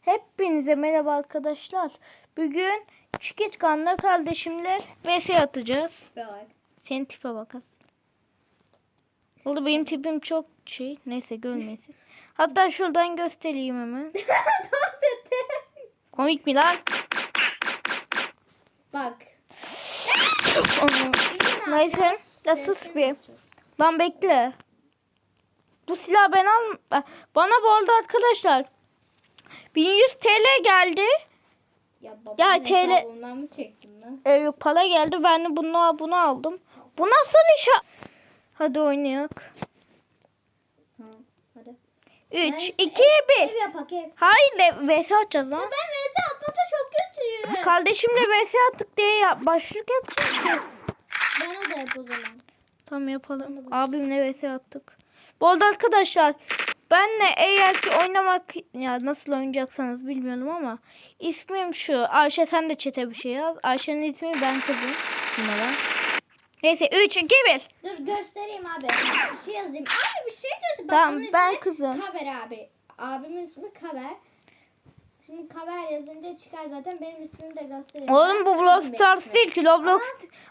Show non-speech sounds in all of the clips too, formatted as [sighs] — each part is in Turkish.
Hepinize merhaba arkadaşlar. Bugün Çikit Kanlı kardeşimle vs atacağız. Bak. Senin tipe bakın. Oldu benim tipim çok şey. Neyse görmesin. [laughs] Hatta şuradan göstereyim hemen. [laughs] Komik mi lan? Bak. Neyse. Ya sus bir. Lan bekle. Bu silah ben al... Bana bu arada arkadaşlar. 1100 TL geldi. Ya babamın Ya, ya, TL mı çektim lan? Ee, yok para geldi. Ben de bunu, bunu aldım. Bu nasıl iş? Hadi oynayak. Ha, hadi. 3, Neyse, 2, Ev 1. yapak ev. Hayır vs atacağız lan. Ben vs atmakta çok kötüyüm. Kardeşimle vs attık diye yap başlık yapacağız. Bana da yap o zaman. Tamam yapalım. Abimle vs attık. Bu arada arkadaşlar benle eğer ki oynamak ya nasıl oynayacaksanız bilmiyorum ama ismim şu. Ayşe sen de çete bir şey yaz. Ayşe'nin ismi ben kızım. Numara. Neyse 3 2 1. Dur göstereyim abi. Bir şey yazayım. Abi bir şey. Bak, Tamam, bunun ben ismi kızım. Kaver abi. Abimin ismi Kaver. Şimdi Kaver yazınca çıkar zaten. Benim ismimi de göstereyim. Oğlum bu kızım Stars değil ki Roblox.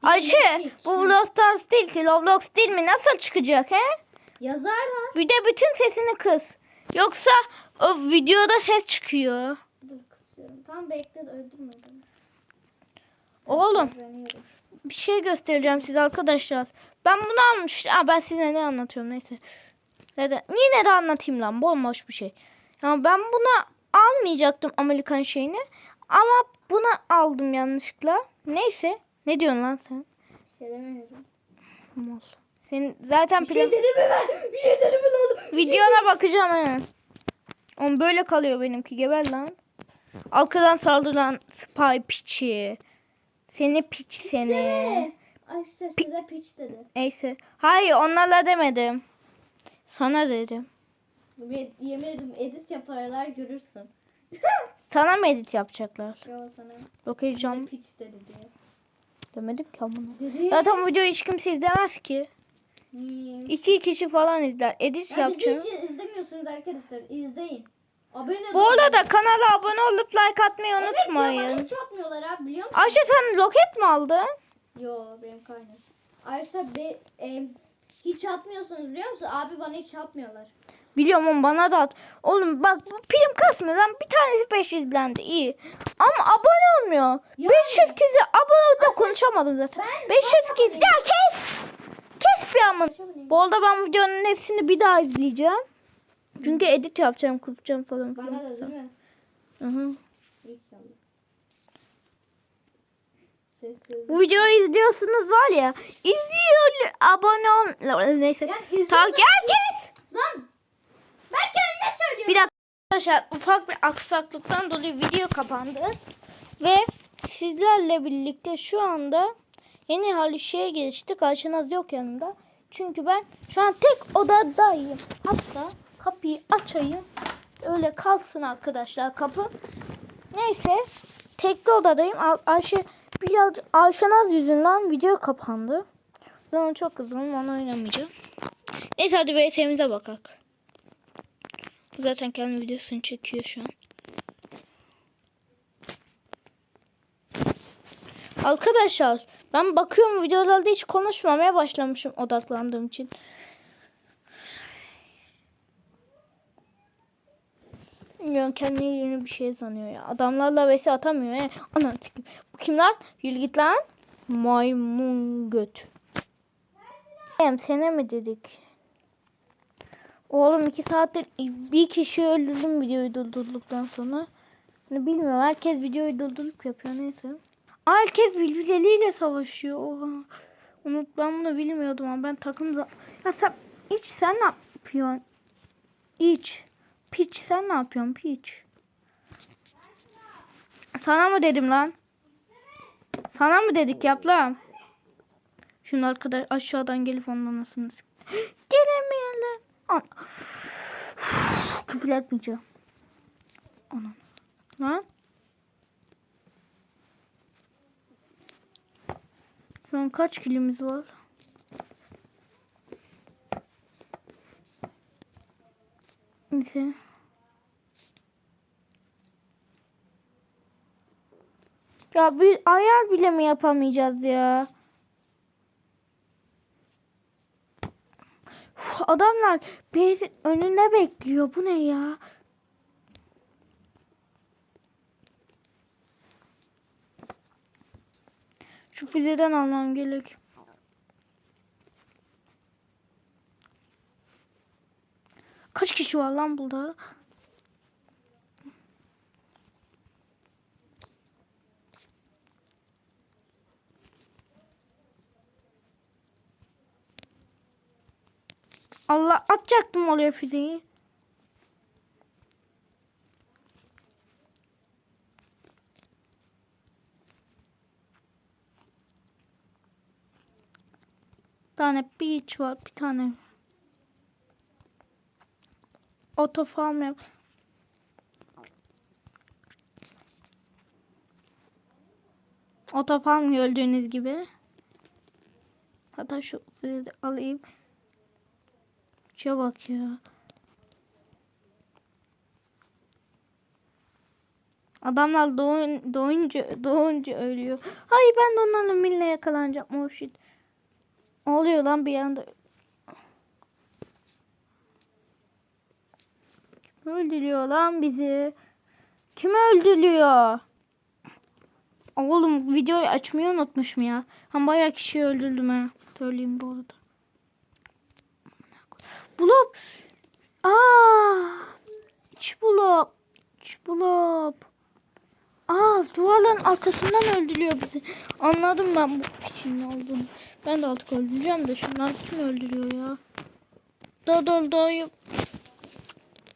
Ama Ayşe bu Brawl Stars değil ki Roblox değil mi? Nasıl çıkacak he? Yazarlar. Bir de bütün sesini kıs. Yoksa o videoda ses çıkıyor. Dur kısıyorum. Tamam bekle de öldürme beni. Oğlum bir şey göstereceğim size arkadaşlar. Ben bunu almıştım. Aa, ben size ne anlatıyorum neyse. Neden? Yine de anlatayım lan bomboş bir şey. Ya ben bunu almayacaktım Amerikan şeyini. Ama bunu aldım yanlışlıkla. Neyse. Ne diyorsun lan sen? Bir şey demiyorum. Mal. Senin zaten Bir plan... şey dedim mi ben? Bir şey dedim mi lan? Videona bakacağım hemen. On böyle kalıyor benimki geber lan. Arkadan saldıran spy piçi. Seni piç seni. Ay size, size piç dedi. Neyse. Hayır onlarla demedim. Sana dedim. Bir- Yemin ederim edit yaparlar görürsün. [laughs] Sana mı edit yapacaklar? Yo sana Yok size heyecan piç dedi diye. demedim ki. Dedi. Zaten videoyu hiç kimse izlemez ki. İki kişi falan izler. Edit Ya bizi yapacağım. hiç izlemiyorsunuz arkadaşlar. İzleyin. Abone Bu arada kanala abone olup like atmayı Evet unutmayın. hiç atmıyorlar abi biliyor musun? Ayşe sen roket mi aldın? Yo benim kaynar. Arkadaşlar be, e, hiç atmıyorsunuz biliyor musun? Abi bana hiç atmıyorlar. Biliyorum ama bana da at. Oğlum bak bu prim kasmıyor lan. Bir tanesi 500 izlendi iyi. Ama abone olmuyor. Yani. 500 kişi abone da konuşamadım zaten. Ben 500 kişi. Ya kes. Kes bir amın. Bu arada ben videonun hepsini bir daha izleyeceğim. Çünkü edit yapacağım, kuracağım falan Bana filan. da değil mi? Hı hı. İnşallah. Bu videoyu izliyorsunuz var ya. İzliyor. Abone ol. Neyse. Yani izliyorsun- Tamam gel kes. Lan! Ben kendime söylüyorum. Bir dakika arkadaşlar ufak bir aksaklıktan dolayı video kapandı. Ve sizlerle birlikte şu anda yeni hali şeye geçtik. Ayşenaz yok yanında. Çünkü ben şu an tek odadayım. Hatta kapıyı açayım. Öyle kalsın arkadaşlar kapı. Neyse tekli odadayım. Ay- Ayşe biraz Ayşenaz yüzünden video kapandı. Ben onu çok kızgınım. Onu oynamayacağım. Neyse hadi VS'mize bakak. Zaten kendi videosunu çekiyor şu an. Arkadaşlar ben bakıyorum videolarda hiç konuşmamaya başlamışım odaklandığım için. Bilmiyorum kendi yeni bir şey sanıyor ya. Adamlarla vs atamıyor ya. Anan sikeyim. Bu kim lan? Yürü lan. Maymun göt. Hem sene mi dedik? Oğlum iki saattir bir kişi öldürdüm videoyu durdurduktan sonra. Ne bilmiyorum herkes videoyu durdurup yapıyor neyse. Herkes birbirleriyle savaşıyor. Oha. Unut ben bunu bilmiyordum ama ben takımda. Ya sen hiç sen ne yapıyorsun? Hiç. Piç sen ne yapıyorsun piç? Sana mı dedim lan? Sana mı dedik yap lan? Şimdi arkadaş aşağıdan gelip ondan nasıl [gasps] Gelemeyenler. An [sighs] Küfür etmeyeceğim. Anam. Lan. Şu an kaç kilimiz var? Neyse. Ya bir ayar bile mi yapamayacağız ya? Uf, adamlar bir önüne bekliyor. Bu ne ya? Şu füzeden almam gerek. Kaç kişi var lan burada? Allah atacaktım oraya füzeyi. Tane beach var bir tane. Oto farm yap. Oto farm gördüğünüz gibi. Hatta şu alayım. Şuna bak ya. Adamlar doğun, doğunca, doğunca ölüyor. Hayır ben de onlarla mille yakalanacağım. Oh shit. Oluyor lan bir anda? Kim öldürüyor lan bizi? Kim öldürüyor? Oğlum videoyu açmayı unutmuşum ya. Hem bayağı kişi öldürdüm ha. Söyleyeyim bu arada. Bulop. Aa! İç bulop. Aa duvarların arkasından öldürüyor bizi. Anladım ben bu ne olduğunu. Ben de artık öldüreceğim de şunlar kim öldürüyor ya? Da da da yap.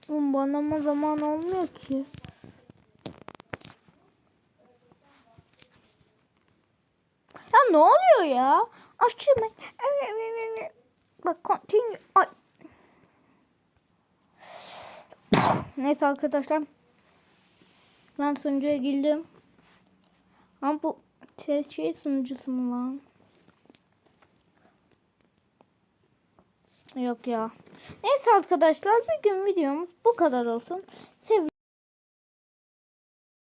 Oğlum bana ama zaman olmuyor ki. Ya ne oluyor ya? Açma. Bak continue. Ay. [coughs] Neyse arkadaşlar. Ben sunucuya girdim. Ama bu şey, şey sunucusu mu lan? Yok ya. Neyse arkadaşlar bir gün videomuz bu kadar olsun.